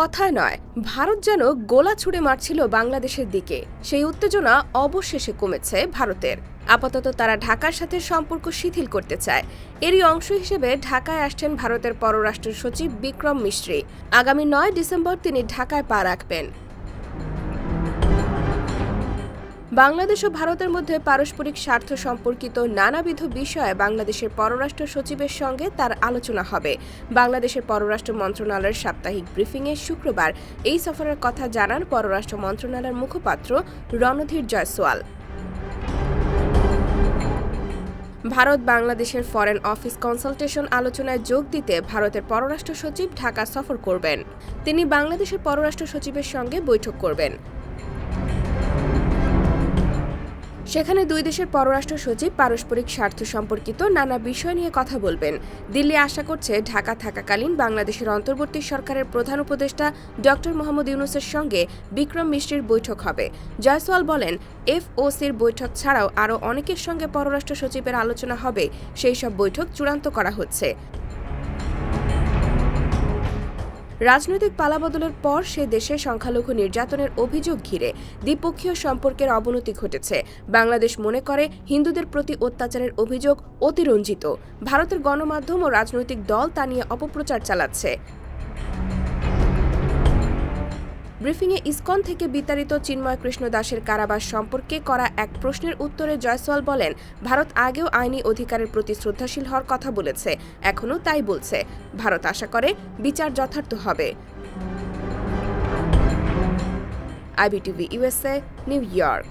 কথা নয়, ভারত যেন গোলা ছুড়ে মারছিল বাংলাদেশের দিকে। সেই উত্তেজনা অবশেষে কমেছে ভারতের। আপাতত তারা ঢাকার সাথে সম্পর্ক শিথিল করতে চায়। এরই অংশ হিসেবে ঢাকায় আসছেন ভারতের পররাষ্ট্র সচিব বিক্রম মিশ্রী আগামী নয় ডিসেম্বর তিনি ঢাকায় পা রাখবেন। বাংলাদেশ ও ভারতের মধ্যে পারস্পরিক স্বার্থ সম্পর্কিত নানাবিধ বিষয়ে বাংলাদেশের পররাষ্ট্র সচিবের সঙ্গে তার আলোচনা হবে। বাংলাদেশের পররাষ্ট্র মন্ত্রণালয়ের সাপ্তাহিক ব্রিফিংয়ে শুক্রবার এই সফরের কথা জানান পররাষ্ট্র মন্ত্রণালয়ের মুখপাত্র রণধীর জয়সওয়াল। ভারত বাংলাদেশের ফরেন অফিস কনসালটেশন আলোচনায় যোগ দিতে ভারতের পররাষ্ট্র সচিব ঢাকা সফর করবেন। তিনি বাংলাদেশের পররাষ্ট্র সচিবের সঙ্গে বৈঠক করবেন। সেখানে দুই দেশের পররাষ্ট্র সচিব পারস্পরিক স্বার্থ সম্পর্কিত নানা বিষয় নিয়ে কথা বলবেন। দিল্লি আশা করছে ঢাকা থাকাকালীন বাংলাদেশের অন্তর্বর্তী সরকারের প্রধান উপদেষ্টা ড মোহাম্মদ ইউনুসের সঙ্গে বিক্রম মিশ্রির বৈঠক হবে। জয়সওয়াল বলেন, এফওসির বৈঠক ছাড়াও আরও অনেকের সঙ্গে পররাষ্ট্র সচিবের আলোচনা হবে। সেই সব বৈঠক চূড়ান্ত করা হচ্ছে। রাজনৈতিক পালাবদলের পর সে দেশে সংখ্যালঘু নির্যাতনের অভিযোগ ঘিরে দ্বিপক্ষীয় সম্পর্কের অবনতি ঘটেছে। বাংলাদেশ মনে করে হিন্দুদের প্রতি অত্যাচারের অভিযোগ অতিরঞ্জিত। ভারতের গণমাধ্যম ও রাজনৈতিক দল তা নিয়ে অপপ্রচার চালাচ্ছে। ব্রিফিংয়ে ইসকন থেকে বিতাড়িত চিন্ময় কৃষ্ণ দাসের কারাবাস সম্পর্কে করা এক প্রশ্নের উত্তরে জয়সওয়াল বলেন, ভারত আগেও আইনি অধিকারের প্রতি শ্রদ্ধাশীল হওয়ার কথা বলেছে, এখনও তাই বলছে। ভারত আশা করে বিচার যথার্থ হবে। IBTV USA New York.